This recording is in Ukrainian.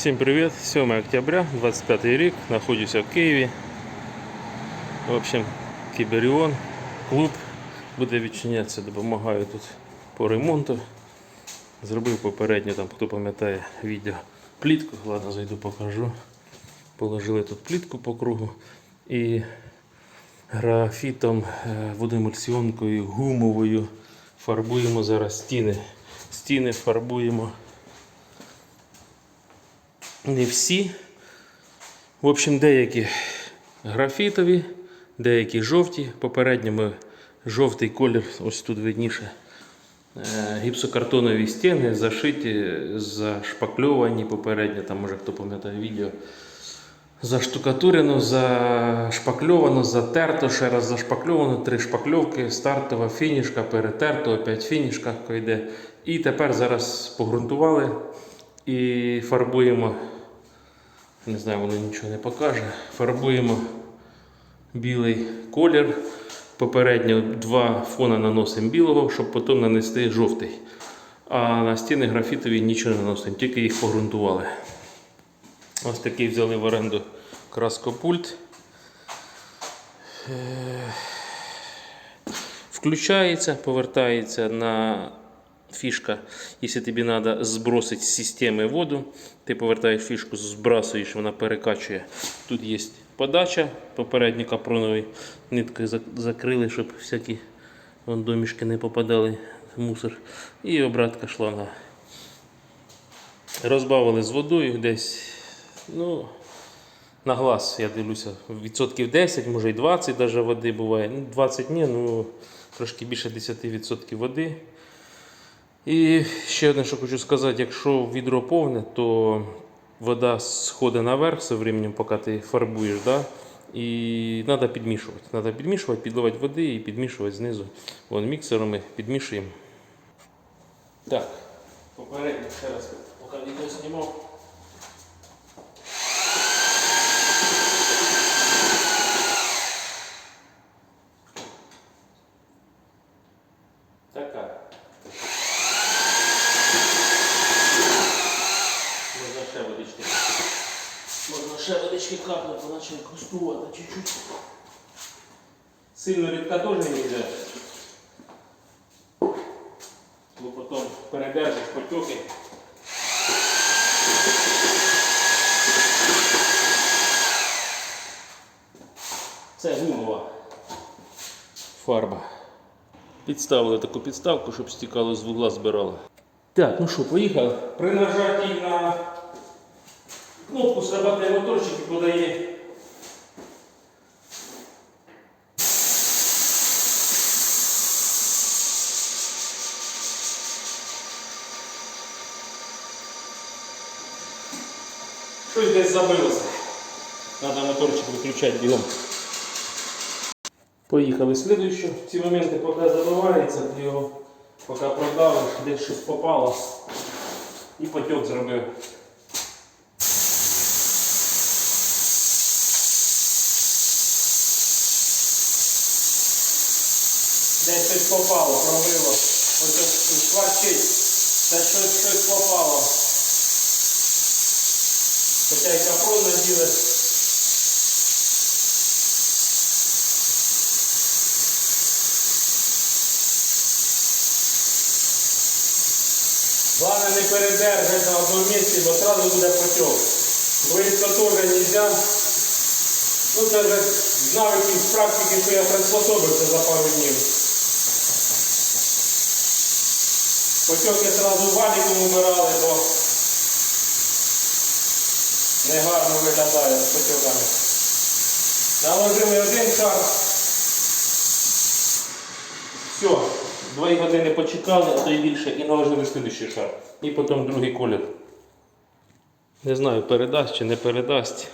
Всім привіт! 7 октября, 25 рік, знаходжуся в Києві. В общем, Кіберіон, клуб буде відчинятися, допомагаю тут по ремонту. Зробив попередньо, там, хто пам'ятає відео, плітку, ладно, зайду покажу. Положили тут плітку по кругу і графітом, е, водоемульсіонкою, гумовою фарбуємо зараз стіни. Стіни фарбуємо не всі. В общем, деякі графітові, деякі жовті. Попередньо ми жовтий колір, ось тут видніше. Е, Гіпсокартонові стіни зашиті, зашпакльовані попередньо, там може хто пам'ятає відео. Заштукатурено, зашпакльовано, затерто, ще раз зашпакльовано, три шпакльовки, стартова фінішка, перетерто, опять фінішка йде. І тепер зараз погрунтували і фарбуємо. Не знаю, воно нічого не покаже. Фарбуємо білий колір. Попередньо два фона наносимо білого, щоб потім нанести жовтий. А на стіни графітові нічого не наносимо, тільки їх погрунтували. Ось такий взяли в оренду краскопульт. Е, Включається, повертається на фішка. Якщо тобі треба збросити з системи воду, ти повертаєш фішку, збрасуєш, вона перекачує. Тут є подача, попередній капроновий ниткою зак- закрили, щоб всякі вон, домішки не попадали в мусор. І обратка шланга. Розбавили з водою десь. Ну, на глаз, я дивлюся, відсотків 10, може і 20 навіть води буває. Ну, 20 ні, ну трошки більше 10% води. І ще одне, що хочу сказати, якщо відро повне, то вода сходить наверх з временем, поки ти фарбуєш. Да? І треба підмішувати. Треба підмішувати, підливати води і підмішувати знизу. Вон міксером ми підмішуємо. Так, попередньо ще раз, поки відео знімав. Така. Можна ще водички. Можна ще водички капнути, наче густувати чуть-чуть. Сильно рідка теж не йде. Бо потім передержиш потоки. Це гумова фарба. Підставили таку підставку, щоб стікало з вугла збирало. Так, ну що, поїхали. При нажатті на кнопку срабатує моторчик і подає. Щось десь забилося. Треба моторчик виключати бігом. Поїхали слідуючу. В ці моменти, поки забивається, ти його поки продавиш, десь щось попало і потік зробив. Десь щось попало, пробило. Ось ось. Це щось, щось попало. Хоча й капрон наділи. Главное не передержать на одному місці, бо одразу буде потік. Близько теж не можна. Ну це вже з навиків з практики, що я приспособився за пару днів. Потьоки одразу валіком убирали, бо негарно виглядає з потьоками. Наложили один шар. Все, дві години почекали, а то й більше, і наложили слідуючий шар. І потім другий колір. Не знаю, передасть чи не передасть.